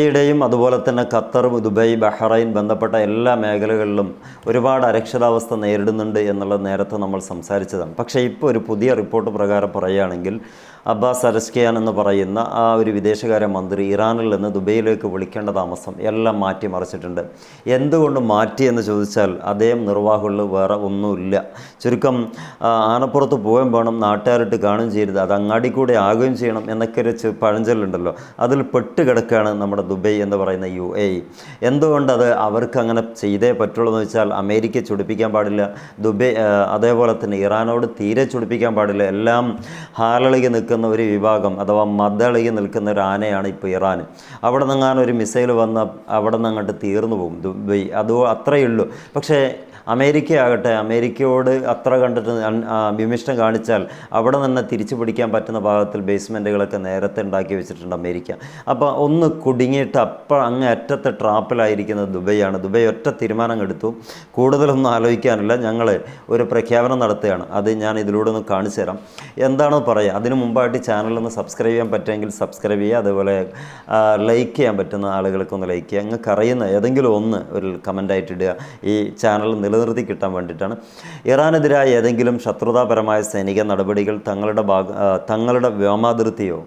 യുടെയും അതുപോലെ തന്നെ ഖത്തർ ദുബൈ ബഹ്റൈൻ ബന്ധപ്പെട്ട എല്ലാ മേഖലകളിലും ഒരുപാട് അരക്ഷിതാവസ്ഥ നേരിടുന്നുണ്ട് എന്നുള്ളത് നേരത്തെ നമ്മൾ സംസാരിച്ചതാണ്. പക്ഷേ ഇപ്പോൾ ഒരു പുതിയ റിപ്പോർട്ട് പ്രകാരം പറയുകയാണെങ്കിൽ അബ്ബാസ് അരസ്കിയാൻ എന്ന് പറയുന്ന ആ ഒരു വിദേശകാര്യ മന്ത്രി ഇറാനിൽ നിന്ന് ദുബൈയിലേക്ക് വിളിക്കേണ്ട താമസം എല്ലാം മാറ്റി മറിച്ചിട്ടുണ്ട്. എന്തുകൊണ്ട് മാറ്റി എന്ന് ചോദിച്ചാൽ അദ്ദേഹം നിർവാഹികളിൽ വേറെ ഒന്നുമില്ല. ചുരുക്കം ആനപ്പുറത്ത് പോകാൻ വേണം നാട്ടുകാരിട്ട് കാണുകയും ചെയ്യരുത് അത് അങ്ങാടി കൂടെ ആകുകയും ചെയ്യണം എന്നൊക്കെ ഒരു പഴഞ്ചൊല്ലുണ്ടല്ലോ. അതിൽ പെട്ട് കിടക്കുകയാണ് നമ്മുടെ ദുബൈ എന്ന് പറയുന്ന യു എ. ഇ എന്തുകൊണ്ട് അത് അവർക്ക് അങ്ങനെ ചെയ്തേ പറ്റുള്ളൂ എന്ന് വെച്ചാൽ അമേരിക്ക ചുടിപ്പിക്കാൻ പാടില്ല ദുബൈ അതേപോലെ തന്നെ ഇറാനോട് തീരെ ചുടിപ്പിക്കാൻ പാടില്ല. എല്ലാം ഹാലളികി നിൽക്കുന്ന ഒരു വിഭാഗം അഥവാ മദ്ദളകി നിൽക്കുന്ന ഒരു ആനയാണ് ഇപ്പോൾ ഇറാൻ. അവിടെ നിന്നാണ് ഒരു മിസൈൽ വന്ന അവിടെ നിന്ന് അങ്ങോട്ട് തീർന്നു പോകും. ദുബൈ അത് അത്രയേ ഉള്ളൂ. പക്ഷേ അമേരിക്ക ആകട്ടെ അമേരിക്കയോട് അത്ര കണ്ടിട്ട് വിമിഷ്ടം കാണിച്ചാൽ അവിടെ നിന്ന് തിരിച്ചു പിടിക്കാൻ പറ്റുന്ന ഭാഗത്തിൽ ബേസ്മെന്റുകളൊക്കെ നേരത്തെ ഉണ്ടാക്കി വെച്ചിട്ടുണ്ട് അമേരിക്ക. അപ്പോൾ ഒന്ന് കുടുങ്ങിയിട്ട് അപ്പം അങ്ങ് അറ്റത്തെ ട്രാപ്പിലായിരിക്കുന്നത് ദുബൈയാണ്. ദുബൈ ഒറ്റ തീരുമാനം എടുത്തു. കൂടുതലൊന്നും ആലോചിക്കാനില്ല. ഞങ്ങൾ ഒരു പ്രഖ്യാപനം നടത്തുകയാണ്. അത് ഞാൻ ഇതിലൂടെ ഒന്ന് കാണിച്ചു തരാം. എന്താണെന്ന് പറയാം അതിനു മുമ്പായിട്ട് ചാനൽ ചാനലൊന്ന് സബ്സ്ക്രൈബ് ചെയ്യാൻ പറ്റുമെങ്കിൽ സബ്സ്ക്രൈബ് ചെയ്യുക അതുപോലെ ലൈക്ക് ചെയ്യാൻ പറ്റുന്ന ആളുകൾക്കൊന്ന് ലൈക്ക് ചെയ്യുക. നിങ്ങൾക്ക് അറിയുന്ന ഏതെങ്കിലും ഒന്ന് ഒരു കമന്റായിട്ട് ഇടുക. ഈ ചാനൽ നിലനിർത്തി കിട്ടാൻ വേണ്ടിയിട്ടാണ്. ഇറാനെതിരായ ഏതെങ്കിലും ശത്രുതാപരമായ സൈനിക നടപടികൾ തങ്ങളുടെ ഭാഗ തങ്ങളുടെ വ്യോമാതിർത്തിയോ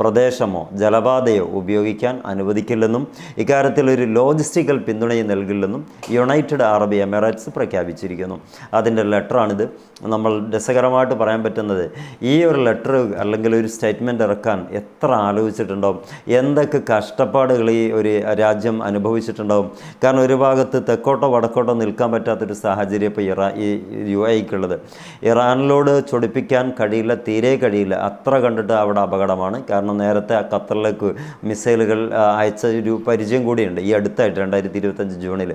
പ്രദേശമോ ജലപാതയോ ഉപയോഗിക്കാൻ അനുവദിക്കില്ലെന്നും ഇക്കാര്യത്തിൽ ഒരു ലോജിസ്റ്റിക്കൽ പിന്തുണയും നൽകില്ലെന്നും യുണൈറ്റഡ് അറബ് എമിറേറ്റ്സ് പ്രഖ്യാപിച്ചിരിക്കുന്നു. അതിന്റെ ലെറ്ററാണിത് നമ്മൾ രസകരമായിട്ട് പറയാൻ പറ്റുന്നത് ഈ ഒരു ലെറ്റർ അല്ലെങ്കിൽ ഒരു സ്റ്റേറ്റ്മെന്റ് ഇറക്കാൻ എത്ര ആലോചിച്ചിട്ടുണ്ടാവും? എന്തൊക്കെ കഷ്ടപ്പാടുകൾ ഈ ഒരു രാജ്യം അനുഭവിച്ചിട്ടുണ്ടാവും? കാരണം ഒരു ഭാഗത്ത് തെക്കോട്ടോ വടക്കോട്ടോ നിൽക്കാൻ പറ്റാത്തൊരു സാഹചര്യം ഇപ്പോൾ ഇറാ ഈ യു എക്കുള്ളത് ഇറാനിലോട് ചൊടിപ്പിക്കാൻ കഴിയില്ല തീരെ കഴിയില്ല. അത്ര കണ്ടിട്ട് അവിടെ അപകടമാണ്. കാരണം നേരത്തെ ആ ഖത്തറിലേക്ക് മിസൈലുകൾ അയച്ച ഒരു പരിചയം കൂടിയുണ്ട് ഈ അടുത്തായിട്ട് രണ്ടായിരത്തി ഇരുപത്തഞ്ച് ജൂണിൽ.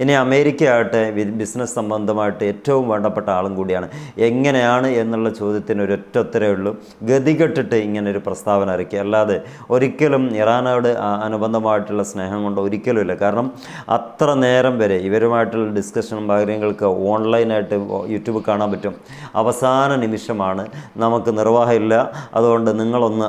ഇനി അമേരിക്ക ആകട്ടെ ബിസിനസ് സംബന്ധമായിട്ട് ഏറ്റവും വേണ്ടപ്പെട്ട ആളും കൂടിയാണ്. എങ്ങനെയാണ് എന്നുള്ള ചോദ്യത്തിന് ഒരു ഒറ്റ ഉത്തരവേ ഉള്ളൂ. ഗതികെട്ടിട്ട് ഇങ്ങനെ ഒരു പ്രസ്താവന ഇറക്കി. അല്ലാതെ ഒരിക്കലും ഇറാനോട് അനുബന്ധമായിട്ടുള്ള സ്നേഹം കൊണ്ട് ഒരിക്കലുമില്ല. കാരണം അത്ര നേരം വരെ ഇവരുമായിട്ടുള്ള ഡിസ്കഷനും കാര്യങ്ങൾക്ക് ഓൺലൈനായിട്ട് യൂട്യൂബ് കാണാൻ പറ്റും. അവസാന നിമിഷമാണ് നമുക്ക് നിർവാഹമില്ല. അതുകൊണ്ട് നിങ്ങളൊന്ന്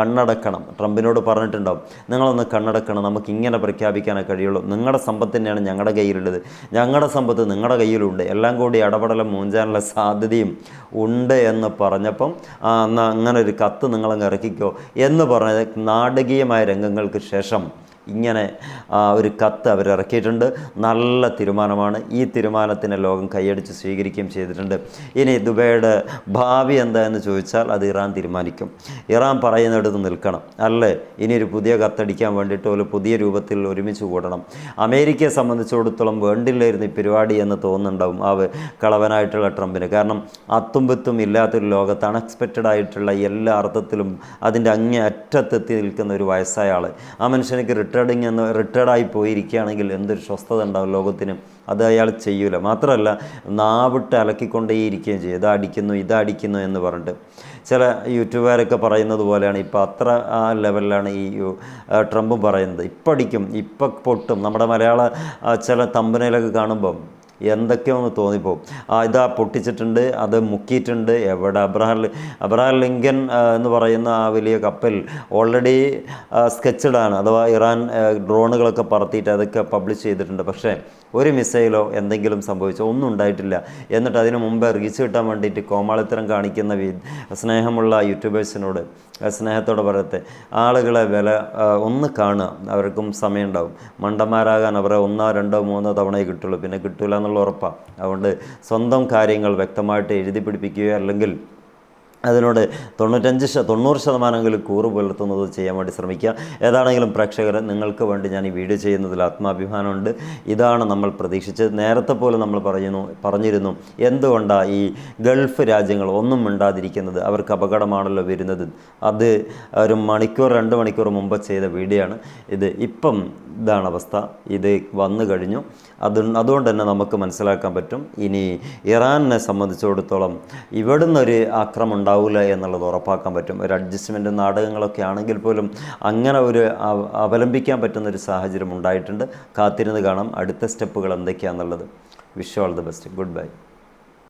കണ്ണടക്കണം. ട്രംപിനോട് പറഞ്ഞിട്ടുണ്ടാവും നിങ്ങളൊന്ന് കണ്ണടക്കണം. നമുക്ക് ഇങ്ങനെ പ്രഖ്യാപിക്കാനേ കഴിയുള്ളൂ. നിങ്ങളുടെ സമ്പത്ത് തന്നെയാണ് ഞങ്ങളുടെ കയ്യിലുള്ളത്. ഞങ്ങളുടെ സമ്പത്ത് നിങ്ങളുടെ കയ്യിലുണ്ട്. എല്ലാം കൂടി ഇടപെടലും മൂഞ്ചാനുള്ള സാധ്യതയും ഉണ്ട് എന്ന് പറഞ്ഞപ്പം എന്നാൽ അങ്ങനെ ഒരു കത്ത് നിങ്ങളങ്ങ് ഇറക്കിക്കോ എന്ന് പറഞ്ഞത് നാടകീയമായ രംഗങ്ങൾക്ക് ശേഷം. ഇങ്ങനെ ഒരു കത്ത് അവർ ഇറക്കിയിട്ടുണ്ട്. നല്ല തീരുമാനമാണ്. ഈ തീരുമാനത്തിന് ലോകം കൈയടിച്ച് സ്വീകരിക്കുകയും ചെയ്തിട്ടുണ്ട്. ഇനി ദുബൈയുടെ ഭാവി എന്താണെന്ന് ചോദിച്ചാൽ അത് ഇറാൻ തീരുമാനിക്കും. ഇറാൻ പറയുന്നിടത്ത് നിൽക്കണം അല്ലേ? ഇനി ഒരു പുതിയ കത്തടിക്കാൻ വേണ്ടിയിട്ട് ഒരു പുതിയ രൂപത്തിൽ ഒരുമിച്ച് കൂടണം. അമേരിക്കയെ സംബന്ധിച്ചിടത്തോളം വേണ്ടില്ലായിരുന്നു ഈ പരിപാടി എന്ന് തോന്നുന്നുണ്ടാവും ആ കളവനായിട്ടുള്ള ട്രംപിന്. കാരണം അത്തുമ്പത്തും ഇല്ലാത്തൊരു ലോകത്ത് അൺഎക്സ്പെക്റ്റഡ് ആയിട്ടുള്ള എല്ലാ അർത്ഥത്തിലും അതിന്റെ അങ്ങേ അറ്റത്തെത്തി നിൽക്കുന്ന ഒരു വയസ്സായ ആൾ ആ മനുഷ്യനിക്ക് റിട്ടയർഡിങ് എന്ന് റിട്ടയർഡായി പോയിരിക്കുകയാണെങ്കിൽ എന്തൊരു സ്വസ്ഥത ഉണ്ടാവും ലോകത്തിന്? അത് അയാൾ ചെയ്യൂല. മാത്രമല്ല നാവിട്ട് അലക്കിക്കൊണ്ടേ ഇരിക്കുകയും ചെയ്യും. ഇതടിക്കുന്നു ഇതടിക്കുന്നു ഇതാ എന്ന് പറഞ്ഞിട്ട്. ചില യൂട്യൂബുകാരൊക്കെ പറയുന്നത് പോലെയാണ് ഇപ്പോൾ അത്ര ആ ലെവലിലാണ് ഈ ട്രംപും പറയുന്നത്. ഇപ്പം അടിക്കും ഇപ്പം പൊട്ടും. നമ്മുടെ മലയാള ചില തമ്പനയിലൊക്കെ കാണുമ്പം എന്തൊക്കെയോ ഒന്ന് തോന്നിപ്പോ ആ ഇതാ പൊട്ടിച്ചിട്ടുണ്ട് അത് മുക്കിയിട്ടുണ്ട് എവിടെ അബ്രഹാം അബ്രഹാം ലിങ്കൻ എന്ന് പറയുന്ന ആ വലിയ കപ്പൽ ഓൾറെഡി സ്കെച്ചഡാണ് അഥവാ ഇറാൻ ഡ്രോണുകളൊക്കെ പറത്തിയിട്ട് അതൊക്കെ പബ്ലിഷ് ചെയ്തിട്ടുണ്ട്. പക്ഷേ ഒരു മിസൈലോ എന്തെങ്കിലും സംഭവിച്ചോ ഒന്നും ഉണ്ടായിട്ടില്ല. എന്നിട്ട് അതിനു മുമ്പ് റീച്ച് കിട്ടാൻ വേണ്ടിയിട്ട് കോമാളിത്തരം കാണിക്കുന്ന സ്നേഹമുള്ള യൂട്യൂബേഴ്സിനോട് സ്നേഹത്തോടെ പറയത്തെ ആളുകളെ വില ഒന്ന് കാണുക. അവർക്കും സമയമുണ്ടാവും. മണ്ടന്മാരാകാൻ അവരെ ഒന്നോ രണ്ടോ മൂന്നോ തവണയേ കിട്ടുള്ളൂ. പിന്നെ കിട്ടൂല എന്നുള്ള ഉറപ്പാണ് അതുകൊണ്ട് സ്വന്തം കാര്യങ്ങൾ വ്യക്തമായിട്ട് എഴുതി പിടിപ്പിക്കുകയോ അല്ലെങ്കിൽ അതിനോട് തൊണ്ണൂറ്റഞ്ച് തൊണ്ണൂറ് ശതമാനമെങ്കിലും കൂറ് പുലർത്തുന്നത് ചെയ്യാൻ വേണ്ടി ശ്രമിക്കുക ഏതാണെങ്കിലും പ്രേക്ഷകരെ നിങ്ങൾക്ക് വേണ്ടി ഞാൻ ഈ വീഡിയോ ചെയ്യുന്നതിൽ ആത്മാഭിമാനമുണ്ട്. ഇതാണ് നമ്മൾ പ്രതീക്ഷിച്ചത്. നേരത്തെ പോലും നമ്മൾ പറയുന്നു പറഞ്ഞിരുന്നു എന്തുകൊണ്ടാണ് ഈ ഗൾഫ് രാജ്യങ്ങൾ ഒന്നും മിണ്ടാതിരിക്കുന്നത്? അവർക്ക് അപകടമാണല്ലോ വരുന്നത്. അത് ഒരു മണിക്കൂർ രണ്ട് മണിക്കൂർ മുമ്പ് ചെയ്ത വീഡിയോ ആണ്. ഇത് ഇപ്പം ഇതാണ് അവസ്ഥ. ഇത് വന്നു കഴിഞ്ഞു. അത് അതുകൊണ്ട് തന്നെ നമുക്ക് മനസ്സിലാക്കാൻ പറ്റും. ഇനി ഇറാനിനെ സംബന്ധിച്ചിടത്തോളം ഇവിടുന്നൊരു ആക്രമം ഉണ്ടാവില്ല എന്നുള്ളത് ഉറപ്പാക്കാൻ പറ്റും. ഒരു അഡ്ജസ്റ്റ്മെന്റ് നാടകങ്ങളൊക്കെ ആണെങ്കിൽ പോലും അങ്ങനെ ഒരു അവ- അവലംബിക്കാൻ പറ്റുന്ന ഒരു സാഹചര്യം ഉണ്ടായിട്ടുണ്ട്. കാത്തിരുന്ന് കാണാം. അടുത്ത സ്റ്റെപ്പുകൾ എന്തൊക്കെയാണെന്നുള്ളത് wish all the best good bye